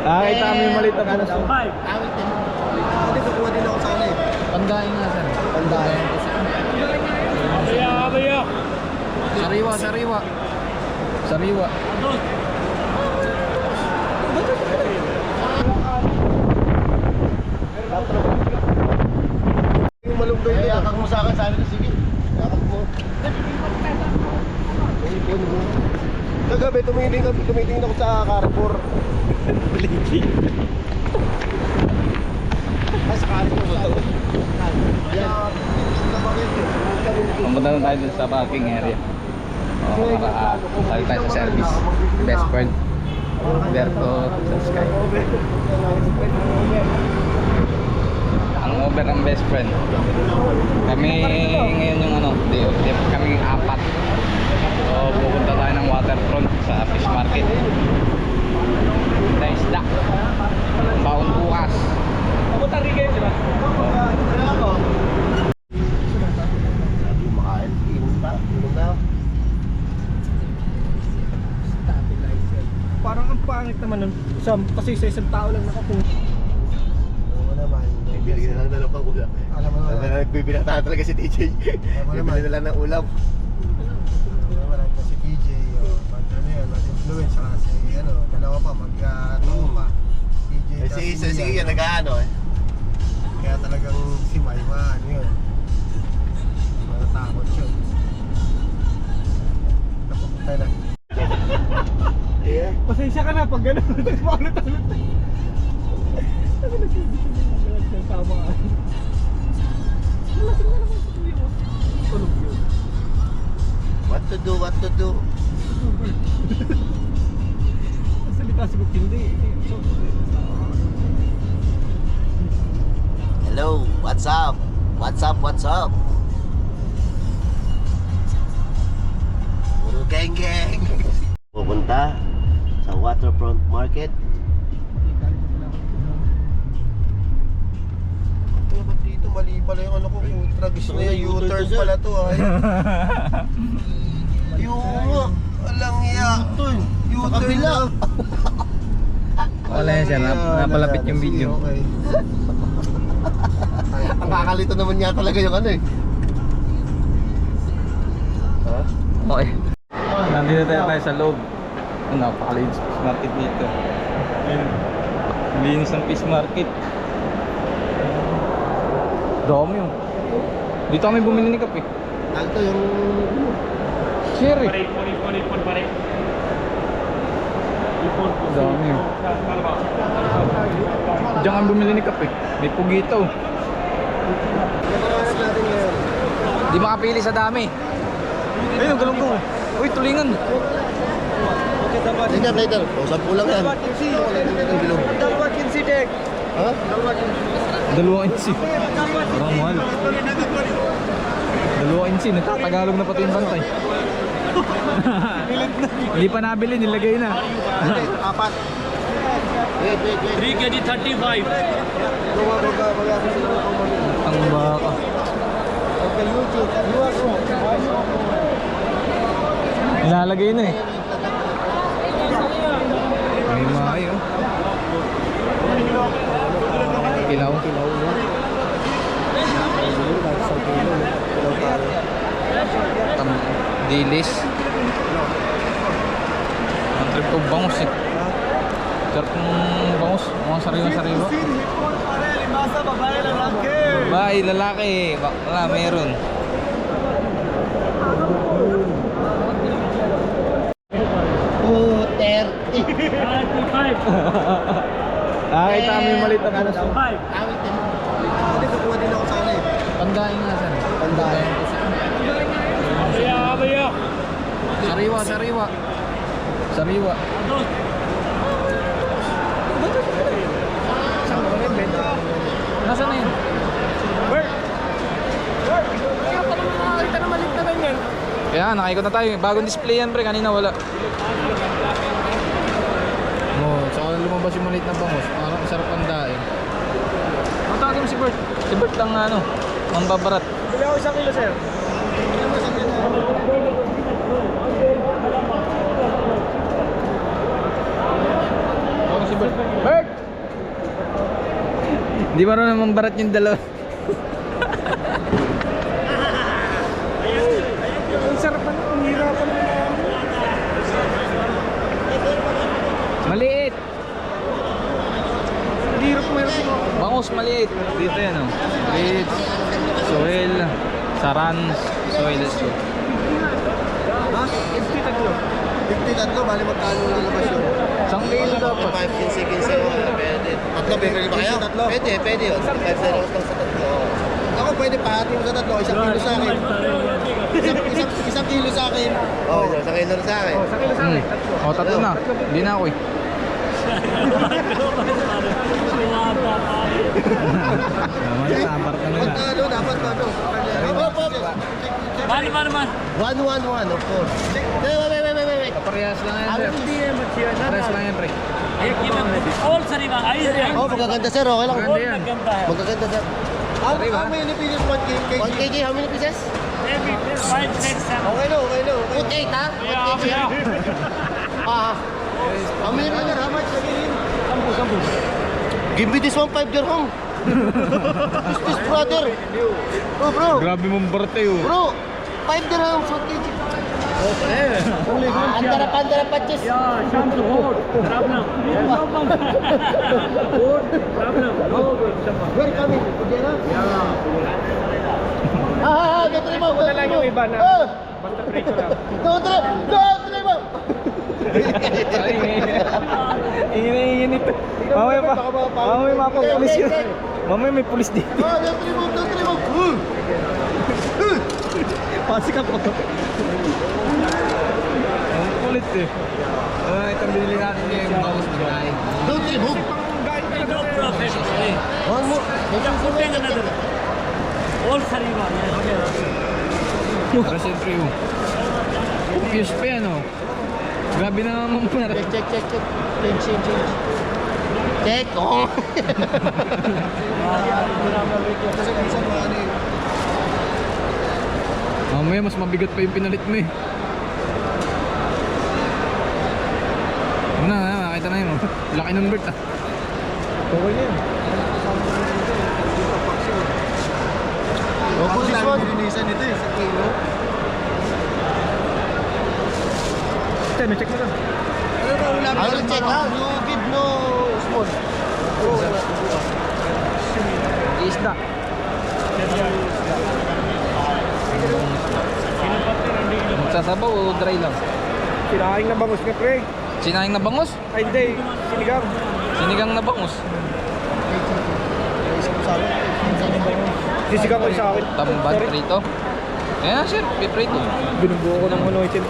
Nakakita kami yung maliit na bangus. Awit din. Hindi, kukuha din ako sa ano eh. Pandain nga sir. Pandain. Sariwa, sariwa. Sariwa. Yung malunggoy din. Yakak mo sa akin, sabi ko, sige. Yakak mo. Ipon mo. Kagabi, tumitingin, ako- tumitingin ako sa Carrefour. Ay, sa Carrefour. Yan. Pumunta na tayo dun sa parking area. Oh, para tayo tayo sa service. Best friend. Berto sa Sky. Ang over ang best friend. Kami ngayon yung ano, di, di, kami apat. So pupunta tayo ng waterfront sa fish market. Na isda. Baon bukas. Pupunta rin kayo, di ba? Sabi ko, makain. Inom pa. Inom na. Parang ang pangit naman nun. Isang, kasi sa isang tao lang nakapunta. Bibili na lang na lang pang ulam. Alam mo naman. Nagbibinata talaga si TJ. Bibili na lang ng ulam. Influence, saka si ano, dalawa pa, mag-ano pa. PJ Eh, si Isa, si Ian, nag-ano eh. Kaya talagang si Maima, ano yun, matatakot yun. Napupunta na. Yeah. Pasensya ka na pag gano'n. Nagpaulot-ulot. Sabi na siya, ng tama ka. Nalasing na naman sa tuyo mo. Tulog yun. What to do, what to do? Salita si Buk, hindi. Hello, what's up? What's up, what's up? Puro geng geng. Pupunta sa waterfront market. Mali pala yung ano ko ultra gusto na yung U-turn pala to ay. yung alang ya. U-turn lang. Wala yan sir, nap- napalapit yung video. Okay. Ang kakalito naman niya talaga yung ano eh. Ha? Okay. Nandito tayo tayo sa loob. Napakalinis fish market dito. Linis ng fish market. Dami yun. Dito kami bumili ni kape. Ito yung Sherry. Dami yun. Diyan kami bumili ni kape. May pugito. Di makapili sa dami. Ayun, galunggong. Uy, tulingan. Later, later. O, sampu lang yan. Bilog. Dapat incident. Ha? Dalawang insi. Parang mahal. Dalawang insi. Nagtatagalog na pati yung bantay. Hindi pa nabili, nilagay na. Apat. 3 kg 35. Baga, baga, baga ako sila ng pamamili. Ang baka. Wrong. Nilalagay na eh. May maayo. Kilaw. Kilaw. Tam dilis. Ang trip ko bangus eh. Trip ng bangus. Mga sariwa-sariwa. Babae, lalaki. Babae, lalaki. Wala, meron. Oh, 30. Nakakita kami yung maliit na bangus. Awit din. Hindi, kukuha din ako sa ano eh. Pandain nga sir. Pandain. Sariwa, sariwa. Sariwa. Nasaan na yun? Kaya nakikot na tayo. Bagong display yan pre. Kanina wala. Oh, saka lumabas yung maliit na bangos. Parang sarap ang daing. Ang tawagin mo si Bert. Si Bert lang ano. Ang babarat. Bili ako isang kilo, sir. Bert! Hindi ba naman mambarat yung dalawa? Ang sarap na, ang hirapan. Maliit! Ang hirap meron ako. Bangus, maliit. Dito yan o. Maliit. Soil. Saran. Soil. Eh, soil. 50 tatlo, bali magkano lang naman yun? Isang kilo dapat. 5, 15, 15, oh, pwede. Tatlo, bibili ba kayo? Tatlo. Pwede, pwede yun. 5 zeros lang sa tatlo. Ako pwede pahati mo sa tatlo, isang kilo sa akin. Isang, isang, isang kilo sa akin. Oo, oh, isang kilo sa akin. Oh, sa kilo sa akin. Tatlo. O, tatlo na. Hindi na ako eh. Tabar ka na na. ano, dapat ano. Hop, hop. Mano, mano, mano. 111, of course. Wait, Parehas lang yan, sir. eh. Parehas lang yan, pre. All sa riba. Ayos yan. Oh, magaganda sir, okay lang. Maganda All yan. naganda. Magaganda sir. How, how many pieces? 1 kg? 1 kg, how many pieces? Every five, six, seven. Okay no, okay no. Put 8 ha? 1 Yeah, kg. yeah. Ah. How many pieces? How much? Sampu, sampu. Give me this one 5 dirham. This brother? Oh bro. Grabe mong barte oh. Bro. 5 dirham 1 kg. Ah, andara pa, andara pa, chis. Yeah, Shamsu, hold. Problem. Hold. Problem. Where kami? Pudera? Ah, ah, ah, don't trip out. Ako na lang yung iba na. Ah, Basta precho lang. Don't trip, don't trip out. Ingin-ingin ito. Mamaya pa. Mamaya mga pulis yun. Mamaya may pulis dito. Ah, trip out, don't trip out. Uh. Pasik ako kulit eh. Ah, itong binili natin yung bangus na tayo. Don't trip out. No. Okay. One more. Putting another. All sa riba. Yes. Para siyempre yung Obvious pa yan oh. Grabe na naman po Check, check, check, check. Change, change, change. Check. Oh. Eh. Mamaya mas mabigat pa yung pinalit mo eh. Na, na, nakita na yun oh. Laki ng bird ah. Okay na yun. Opo, this one. Linisan nito eh, sa kilo. Check, check mo lang. I will check ha. You give no small. Isda. Magsasabaw o dry lang? Sinaing na bangus nga, pre. Sinayang na bangus? Ay, hindi. Sinigang. Sinigang na bangus? Sisigang ko sa akin. Tambad prito? Ayan sir, piprito. Binubuo ko ng ano itin.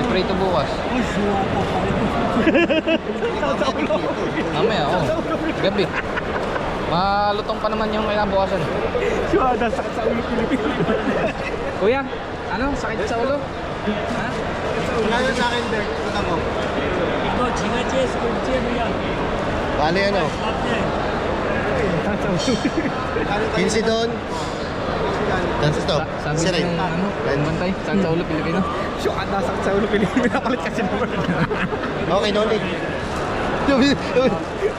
Piprito bukas. Mamaya, oh. Gabi. Malutong pa naman yung kinabukasan. Siya, sakit sa ulo. Kuya, ano? Sakit sa ulo? Ha? Kaya sa akin, Bert. Ito mo. Ito, chinga chase, kumche mo yan. Bali ano? 15 doon. That's stop. Sa- Sabi Siray. ng ano, bantay, sakit sa ulo Pilipino. Siya, sakit sa ulo Pilipino. Nakalit kasi naman. Okay, no need.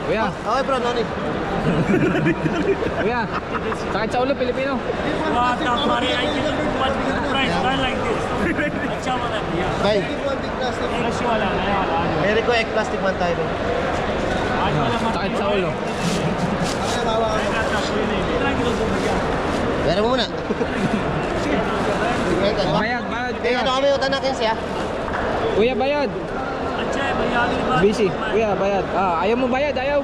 Kuya, Okay bro, no need. Kuya, sakit sa ulo, Pilipino. What the money? I didn't watch the price. Why like this? Acha wala. Bye. Kasi wala. Meron ko egg plastic man tayo. Sakit sa ulo. Meron mo muna. Bayad, bayad. Kaya ano kami utang na 15 ah. Kuya, bayad. Busy. Kuya, bayad. Ah, ayaw mo bayad, ayaw.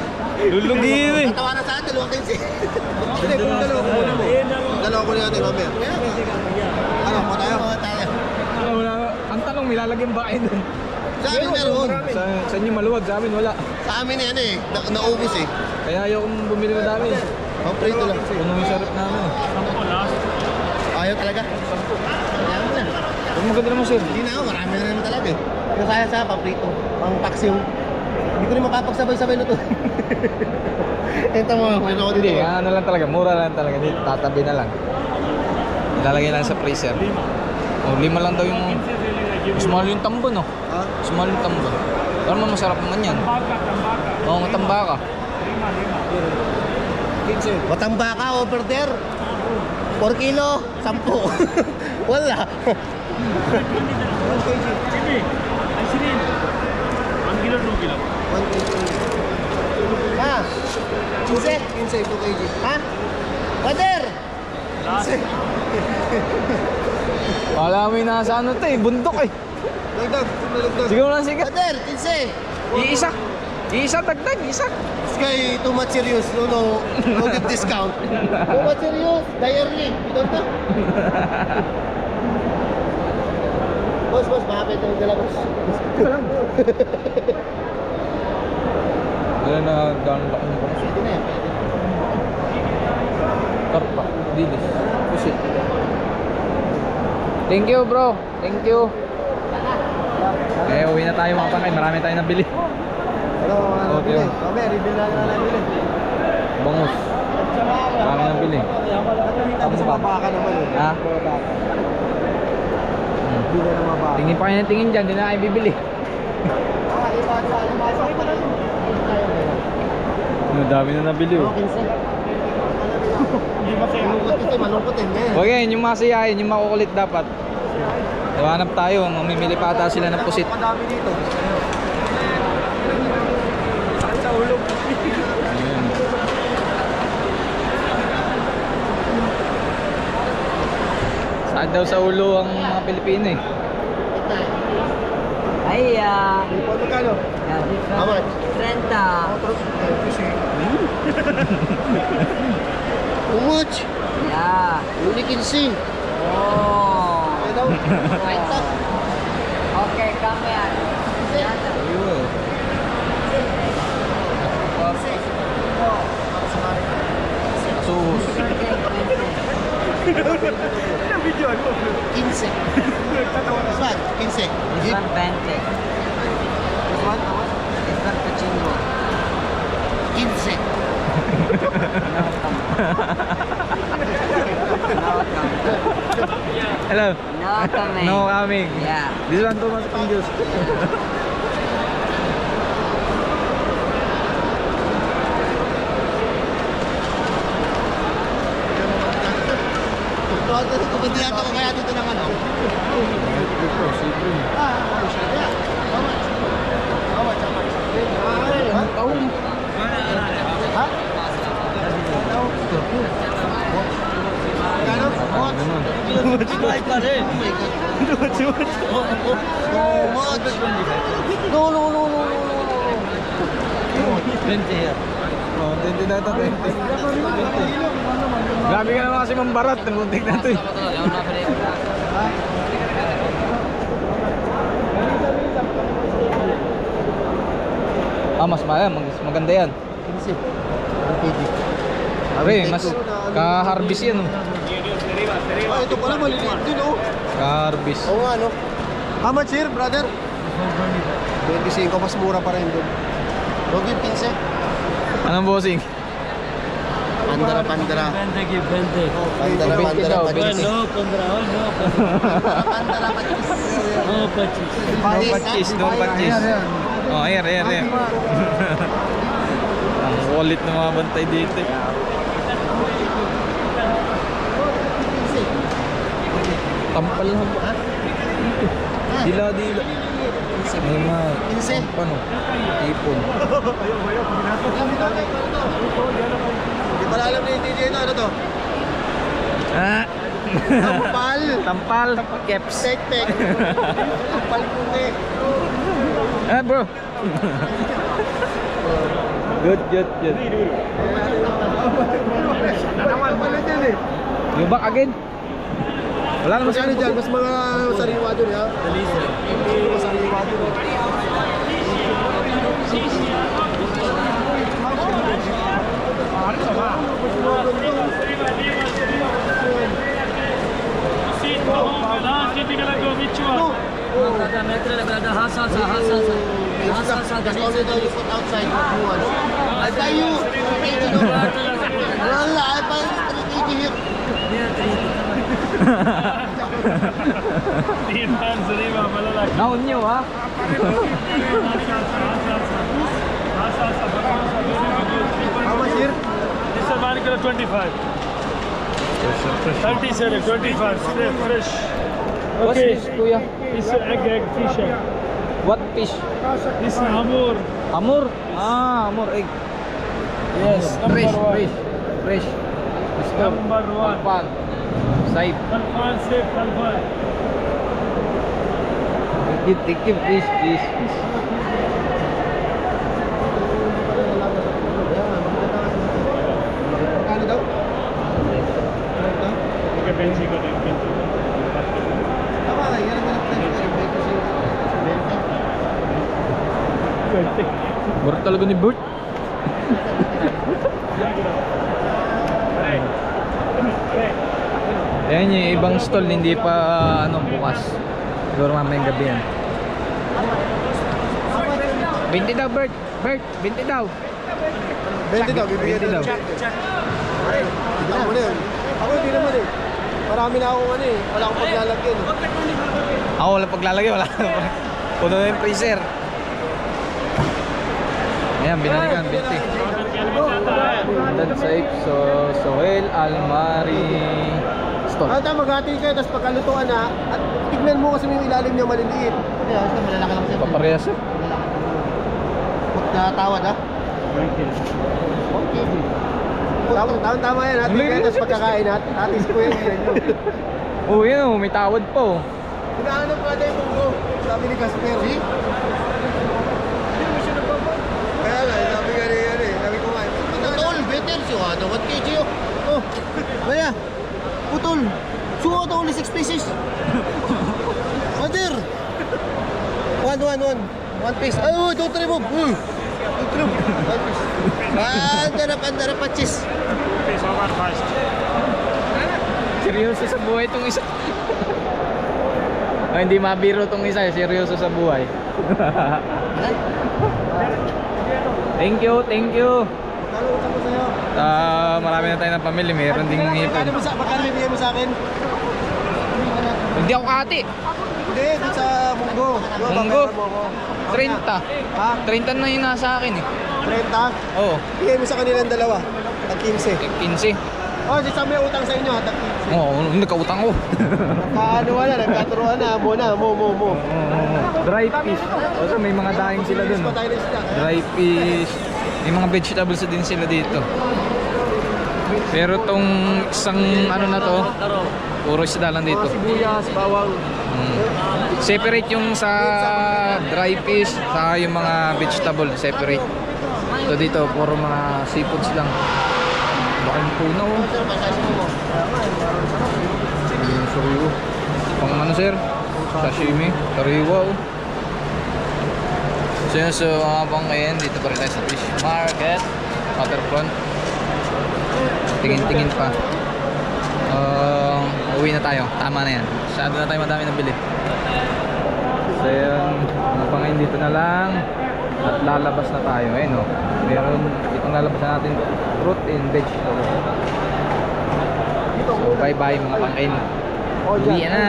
lang yun. Lulugin eh. Tatawanan sa atin, dalawang 15. Hindi, kung dalawa ko muna mo. Dalawa ko natin mamaya. Ano, pa tayo? Tayo. Ah, Wala. Ang tanong, may lalagyan ba kayo dun? Sa amin meron. Sa, sa inyo maluwag, sa amin wala. Sa amin yan eh. Na naubos eh. Kaya ayaw kong bumili na dami. Paprito lang. Puno yung sarap namin. Sampo last. Ayaw talaga. Ayaw mo na. Huwag maganda naman sir. Hindi na ako, marami na naman talaga eh. Yung kaya sa paprito, pang yung... Hindi ko rin mapapagsabay-sabay na to. Ito mo, mayroon ako dito. Hindi, ano lang talaga, mura lang talaga. Dito, tatabi na lang. Ilalagay lang sa freezer. Oh, lima lang daw yung... Mas mahal yung tambo, no? Ha? Mas mahal yung tambo. Pero naman masarap naman yan. Tambaka, tambaka. Oo, matamba ka. Lima, lima. Matamba ka, over there. 4 kilo, 10. Wala. Sini. Ay, sini. One kilo, two kilo. 1 kg. Ha? 15? 15, 2 kg. Ha? Brother! Wala yung nasa ano to eh, bundok eh. Dagdag, dagdag. Sige mo lang, sige. Brother, 15. Iisa. Iisa, dagdag, isa. This guy too much serious. No, no, no give discount. too much serious. Die early. You don't know? boss, boss, baka pwede mo dala, boss. Wala na, gano'n laki mo. Pwede na yan, pwede. Karpa, dilis, pusit. Thank you bro, thank you. Eh, uwi na tayo mga pangay, marami tayong nabili. Ano, ano, Okay. bili? Okay, reveal na na bili. Bangus. Marami nabili. Tapos sa mabaka naman. Ha? Mabaka. Hindi na mabaka. Tingin pa kayo ng tingin dyan, di na kayo bibili. Ang dami na nabili oh. 15. Malungkot kasi, malungkot eh. Ngayon. Huwag yan, yung masiyahin, yung makukulit dapat. Iwanap tayo, mamimili pa ata sila ng pusit. Madami dito. Saan daw sa ulo ang mga Pilipino eh? Ay, ah, Hindi po, magkano? How much? 30. Kasi... How much? Yeah. Uli 15. Oh. Daw. Kainta. Okay, come here. Ayun. Kasuhos. 15. This one, 15. This one, 20. This one? This one, Pachingo. 15. No come. No come. Hello. No coming. No coming. Yeah. This one too much pang juice. Kumandi yata ko kaya dito ng ano. Ah, how much? How much? How much? Ang taon. Ha? Kano? How much? Ganun. Buhay pa rin. Oh my God. Oh, much. No, no, no, no, no, no, no. 20 here. Oh, 20 na ito, 20. Grabe ka naman kasi mambarat. Namuntik na ito eh. Ah, mas mahal. Mag- maganda yan. 15. Ang PD. Abe, mas ka-harvest yan. Oh. Ah, ito pala maliliit din oh. Ka-harvest. Oo nga no. How much here, brother? 25, mas mura pa rin doon. Rogi, 15. Anong bossing? Pandara, pandara. Bente ki bente. Pandara, 20 pandara, pandara. 20. No kondra, oh, no Pandara, pandara. No pachis. No patchis, no patchis. Oh, air, air, air. Ang wallet ng mga bantay dito. Tampal lang ba? Dila, dila. May mga tampano. Ipon. Hindi pala alam ni DJ na ano to. Ah! Tampal. Tampal. Keps. Tek, tek. Tampal eh. Ah, bro. good, good, good. Dyan eh. You back again? Wala naman ano dyan, mas mga sariwa dyan ha. Delisa. Mas sariwa dyan. You no Now new, ha? How much here? This is one 25. Yes, 25, fresh. Okay. What's this, Kuya? It's an egg, egg, fish egg. What fish? This is hamur. Amur? Ah, amur egg. Yes, fresh, fresh, fresh. Let's go. Number one. Pan. Side. Kalfan, safe kalfan. Thank you, thank you, please, please, please. Magkano daw? Okay, benchi ko din. benchi. Tama nga, yan ang mga friends ko. May kasi Mura talaga ni Bert. Ayan yung ibang stall, hindi pa ano bukas. Siguro mamayang gabi yan. 20 daw, Bert. Bert, 20 daw. 20 daw, bibigyan 20 daw. Bigyan mo na yun. Ako hindi naman eh. Marami na akong ano eh. Wala akong paglalagyan. Ako wala paglalagay, wala. Puno na yung freezer. Ayan, binalikan, 20. That's safe. So, Soel, Almari, Stall. At maghati kayo, tapos pagkalutuan na, at tignan mo kasi yung ilalim niya maliliit. Ayos na malalaki lang siya. Paparehas eh. Huwag natawad ha. Tama, tama, tama yan. Hati kayo, tapos pagkakain at atis ko yung yan yun. Oh, yun oh, may tawad pa oh. Hinahanap nga na yung munggo. Sabi ni Casper. See? Kaya nga, sabi nga ni ano eh. Sabi ko nga, Putol, better siya. Ano, 1 kg yun. Oh, kaya. Putol. Suot only 6 pieces. Mother. One, one, one. One piece. Ay, oh, don't remove. Hmm. Don't remove. One piece. Andarap, andarap, patsis. Fish over fast. Seryoso sa buhay tong isa. Ay, hindi mabiro tong isa, eh. seryoso sa buhay. thank you, thank you. Kano utang ko sa'yo? Ah, marami na tayo ng pamilya, meron ding Magkano ipon. mo sa, magkano bibigay mo sa akin? Hindi ako kahati. Hindi, dun sa munggo. Munggo? babayaran mo ako? 30. Ha? 30 na yun nasa akin eh. 30? Oo, Bigay mo sa kanilang dalawa. At 15. eh, 15. Oh, di sa may utang sa inyo, at 15. Oo, oh, nagkautang ko. Kaano wala, nagkaturuan na, mo na, mo, mo, mo. Dry fish. Also, may mga daing sila dun. Oh. Dry fish. May mga vegetables din sila dito. Pero tong isang ano na to, puro isda lang dito. Sibuyas, bawang. Mm. Separate yung sa dry fish, sa yung mga vegetable, separate. So dito, puro mga seafoods lang. Laking puno oh. Yung sariwa. Pang ano sir? Sashimi, sariwa oh. So yun, so habang ngayon, dito pa rin tayo sa fish market, waterfront. Tingin-tingin pa. Uh, uwi na tayo. Tama na yan. Masyado na tayo madami nabili. So yun, mga pangayin dito na lang. At lalabas na tayo. Ayun o. Meron, itong lalabas na natin fruit and vegetable. So bye bye mga pangayin. Oh, Uwi na.